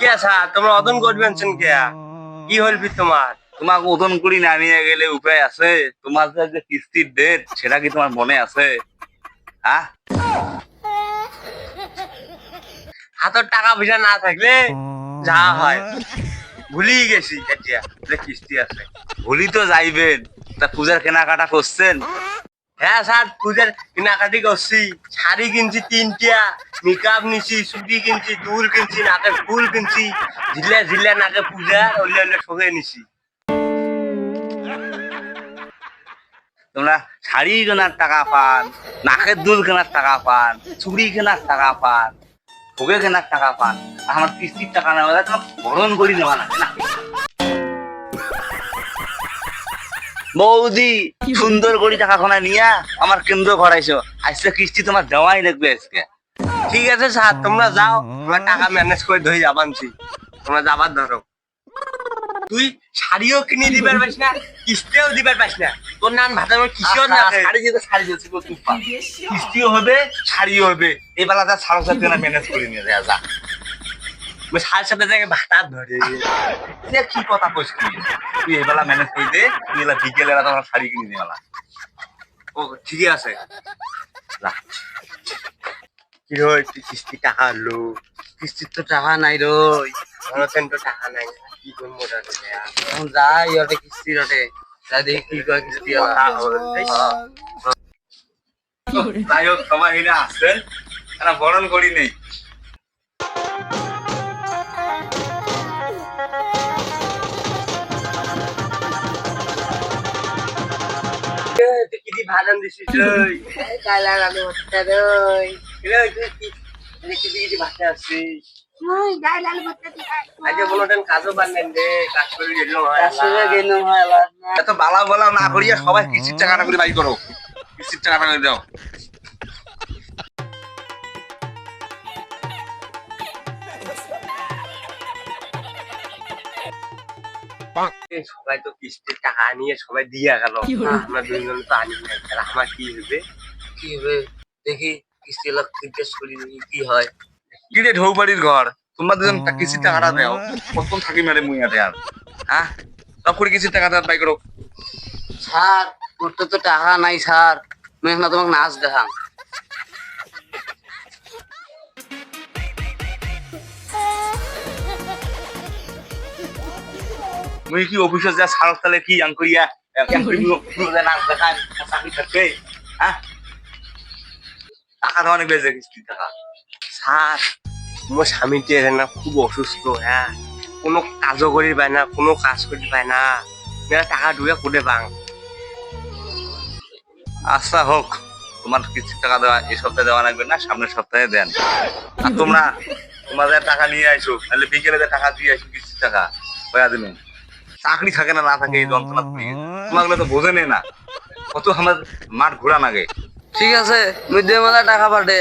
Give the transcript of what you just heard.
কে অদন করবেন কে হলবি তোমার? তোমাকে ওজন করি না গেলে উপায় আছে। তোমার যে কিস্তির ডেট সেটা কি তোমার মনে আছে? হাতের টাকা পয়সা না থাকলে যা হয়। ভুলিয়ে গেছি, এতিয়া। কিস্তি আছে। ভুলি তো যাইবেন। তা পূজার কেনাকাটা করছেন? হ্যাঁ স্যার পূজার কেনাকাটি করছি। শাড়ি কিনছি তিনটা মেকআপ নিছি চুটি কিনছি, দুল কিনছি, নাকে ফুল কিনছি। ঝিলে ঝিলে নাকে পূজা অল্লে অল্লে সঙ্গে নিছি। তোমরা শাড়ি কেনার টাকা পান, নাকের দুল কেনার টাকা পান, চুড়ি কেনার টাকা পান, ভোগে কেনার টাকা পান আমার কিস্তির টাকা নেওয়া তোমার বরণ করি নেওয়া লাগে না। বৌদি সুন্দর করে টাকা খোনা নিয়া আমার কেন্দ্র ভরাইছো। আজকে কিস্তি তোমার দেওয়াই লাগবে আজকে। ঠিক আছে স্যার তোমরা যাও তোমরা টাকা ম্যানেজ করে ধরে যাবানছি তোমরা যাবার ধরো। তুই শাড়িও কিনে দিবার পারিস না কিস্তিও দিবার পারিস না। তোর নাম ভাতার কিসিও না আহা, শাড়ি দিতে শাড়ি দিতে কিস্তিও হবে শাড়িও হবে। এই বেলা যা সাড়ে সাত দিন ম্যানেজ করে নিয়ে যায় যা সার সাথে যাকে ভাতার ধরে এ কি কথা কইস তুই? তুই এই বেলা ম্যানেজ করে দে তুই এলা বিকেলে এলা তোমার শাড়ি কিনে নিয়ে ও ঠিকই আছে। যা। কি হয় তুই কিস্তি টাকা আনলো? কিস্তির তো টাকা নাই রই আমার তো টাকা নাই কি করব? এখন যাই ওটা কিস্তি ওটে যা দেখি কি কয় কিস্তি? যাই হোক আসবেন একটা বরণ করি নেই। কি ভাজতে আসছিস? আজকে কোনো দিন কাজও পারলেন রে, কাজ করে গেলেও হয় না। এত বালা বলা না করিয়া সবাই কিছু টাকা করে বাই করো? টাকা টাকাটা করে দাও? সবাই তো কিস্তির টাকা নিয়ে সবাই দিয়ে গেল। আমরা দুইজন তো আনি নাই। তাহলে আমার কি হবে? কি হবে? দেখি কিস্তি করি কি হয়। কি রে ঢৌ বাড়ির ঘর? তোমরা দুজন কিস্তির টাকাটা দেও। কতক্ষণ থাকি মেরে মুই আতে আর। হ্যাঁ সব করে কিস্তির টাকা দেওয়ার বাই করো। স্যার তোর তো টাকা নাই স্যার। মেঘ না তোমাকে নাচ দেখাম। মুই কি অফিসে যা সারক তালে কি আং করিয়া চাকরি থাকবে। হ্যাঁ টাকা তো অনেক বেজে কিস্তির টাকা। স্যার মোর স্বামীটি না খুব অসুস্থ হ্যাঁ কোনো কাজও করি পায় না কোনো কাজ করি পায় না। মেয়েরা টাকা ঢুকে কোটে পাং? আচ্ছা হোক তোমার কিস্তির টাকা দেওয়া এই সপ্তাহে দেওয়া লাগবে না সামনের সপ্তাহে দেন। আর তোমরা তোমাদের টাকা নিয়ে আইসো তাহলে বিকেলে টাকা দিয়ে আইসো কিস্তির টাকা হয়ে দিন? চাকরি থাকে না না থাকে এই যন্ত্রণা তো বোঝে না। কত আমার মাঠ ঘোরা লাগে। ঠিক আছে, মিড ডে টাকা পাঠে